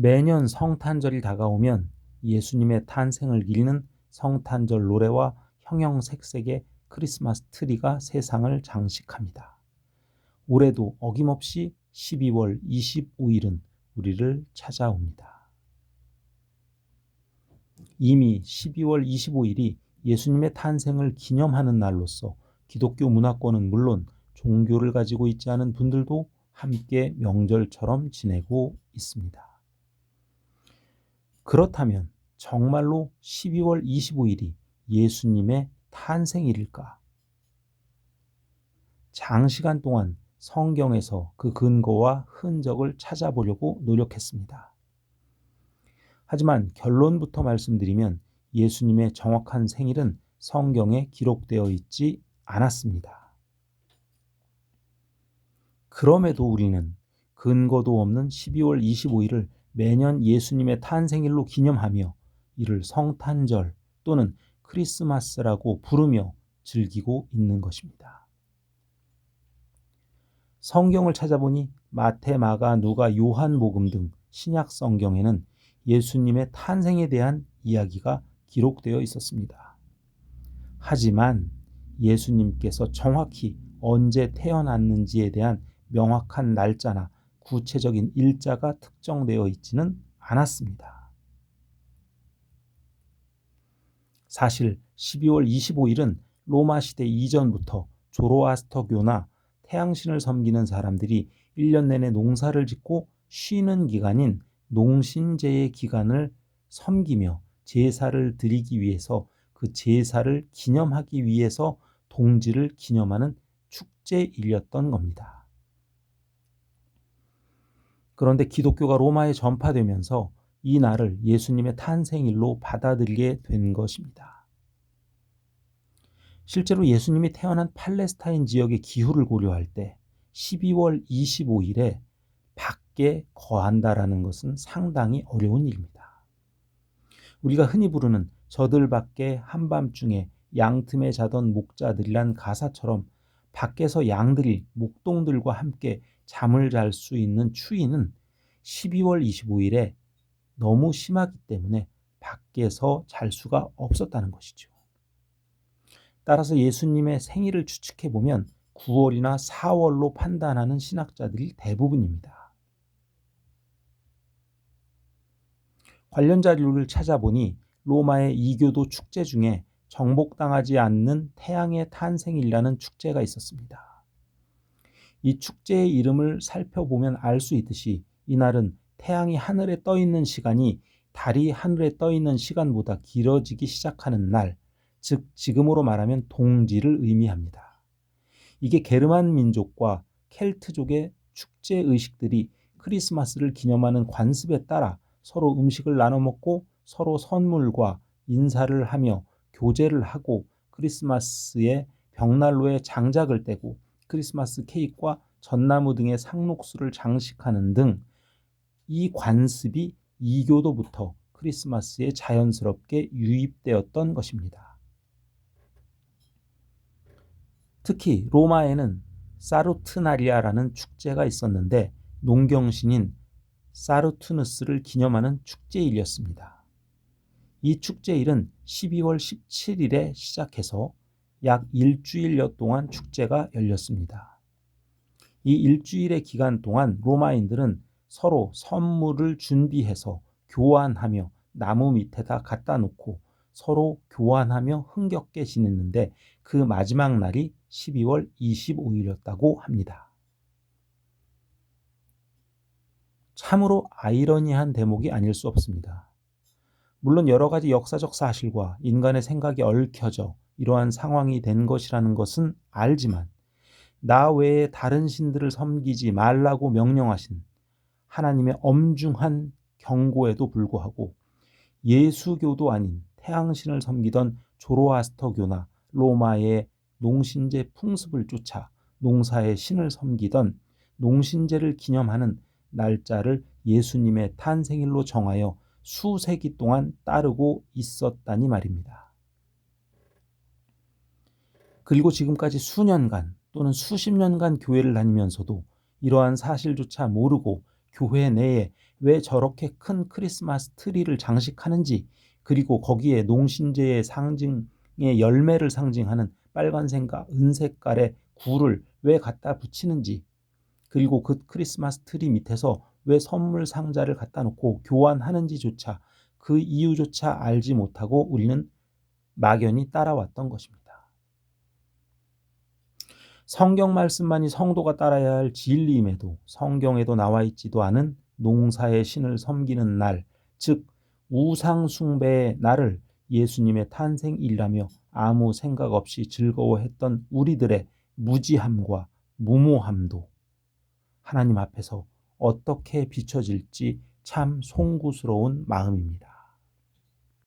매년 성탄절이 다가오면 예수님의 탄생을 기리는 성탄절 노래와 형형색색의 크리스마스 트리가 세상을 장식합니다. 올해도 어김없이 12월 25일은 우리를 찾아옵니다. 이미 12월 25일이 예수님의 탄생을 기념하는 날로서 기독교 문화권은 물론 종교를 가지고 있지 않은 분들도 함께 명절처럼 지내고 있습니다. 그렇다면 정말로 12월 25일이 예수님의 탄생일일까? 장시간 동안 성경에서 그 근거와 흔적을 찾아보려고 노력했습니다. 하지만 결론부터 말씀드리면 예수님의 정확한 생일은 성경에 기록되어 있지 않았습니다. 그럼에도 우리는 근거도 없는 12월 25일을 매년 예수님의 탄생일로 기념하며 이를 성탄절 또는 크리스마스라고 부르며 즐기고 있는 것입니다. 성경을 찾아보니 마태, 마가, 누가, 요한복음 등 신약 성경에는 예수님의 탄생에 대한 이야기가 기록되어 있었습니다. 하지만 예수님께서 정확히 언제 태어났는지에 대한 명확한 날짜나 구체적인 일자가 특정되어 있지는 않았습니다. 사실 12월 25일은 로마 시대 이전부터 조로아스터교나 태양신을 섬기는 사람들이 1년 내내 농사를 짓고 쉬는 기간인 농신제의 기간을 섬기며 제사를 드리기 위해서 그 제사를 기념하기 위해서 동지를 기념하는 축제일이었던 겁니다. 그런데 기독교가 로마에 전파되면서 이 날을 예수님의 탄생일로 받아들이게 된 것입니다. 실제로 예수님이 태어난 팔레스타인 지역의 기후를 고려할 때 12월 25일에 밖에 거한다라는 것은 상당히 어려운 일입니다. 우리가 흔히 부르는 저들 밖에 한밤중에 양틈에 자던 목자들이란 가사처럼 밖에서 양들이 목동들과 함께 잠을 잘 수 있는 추위는 12월 25일에 너무 심하기 때문에 밖에서 잘 수가 없었다는 것이죠. 따라서 예수님의 생일을 추측해 보면 9월이나 4월로 판단하는 신학자들이 대부분입니다. 관련 자료를 찾아보니 로마의 이교도 축제 중에 정복당하지 않는 태양의 탄생이라는 축제가 있었습니다. 이 축제의 이름을 살펴보면 알 수 있듯이 이날은 태양이 하늘에 떠 있는 시간이 달이 하늘에 떠 있는 시간보다 길어지기 시작하는 날, 즉 지금으로 말하면 동지를 의미합니다. 이게 게르만 민족과 켈트족의 축제 의식들이 크리스마스를 기념하는 관습에 따라 서로 음식을 나눠 먹고 서로 선물과 인사를 하며 교제를 하고 크리스마스에 벽난로에 장작을 떼고 크리스마스 케이크와 전나무 등의 상록수를 장식하는 등 이 관습이 이교도부터 크리스마스에 자연스럽게 유입되었던 것입니다. 특히 로마에는 사루트나리아라는 축제가 있었는데 농경신인 사르투누스를 기념하는 축제일이었습니다. 이 축제일은 12월 17일에 시작해서 약 일주일여 동안 축제가 열렸습니다. 이 일주일의 기간 동안 로마인들은 서로 선물을 준비해서 교환하며 나무 밑에다 갖다 놓고 서로 교환하며 흥겹게 지냈는데 그 마지막 날이 12월 25일이었다고 합니다. 참으로 아이러니한 대목이 아닐 수 없습니다. 물론 여러 가지 역사적 사실과 인간의 생각이 얽혀져 이러한 상황이 된 것이라는 것은 알지만 나 외에 다른 신들을 섬기지 말라고 명령하신 하나님의 엄중한 경고에도 불구하고 예수교도 아닌 태양신을 섬기던 조로아스터교나 로마의 농신제 풍습을 쫓아 농사의 신을 섬기던 농신제를 기념하는 날짜를 예수님의 탄생일로 정하여 수세기 동안 따르고 있었다니 말입니다. 그리고 지금까지 수년간 또는 수십 년간 교회를 다니면서도 이러한 사실조차 모르고 교회 내에 왜 저렇게 큰 크리스마스 트리를 장식하는지, 그리고 거기에 농신제의 상징의 열매를 상징하는 빨간색과 은색깔의 굴을 왜 갖다 붙이는지, 그리고 그 크리스마스 트리 밑에서 왜 선물 상자를 갖다 놓고 교환하는지조차 그 이유조차 알지 못하고 우리는 막연히 따라왔던 것입니다. 성경 말씀만이 성도가 따라야 할 진리임에도 성경에도 나와 있지도 않은 농사의 신을 섬기는 날, 즉 우상숭배의 날을 예수님의 탄생일이라며 아무 생각 없이 즐거워했던 우리들의 무지함과 무모함도 하나님 앞에서 어떻게 비춰질지 참 송구스러운 마음입니다.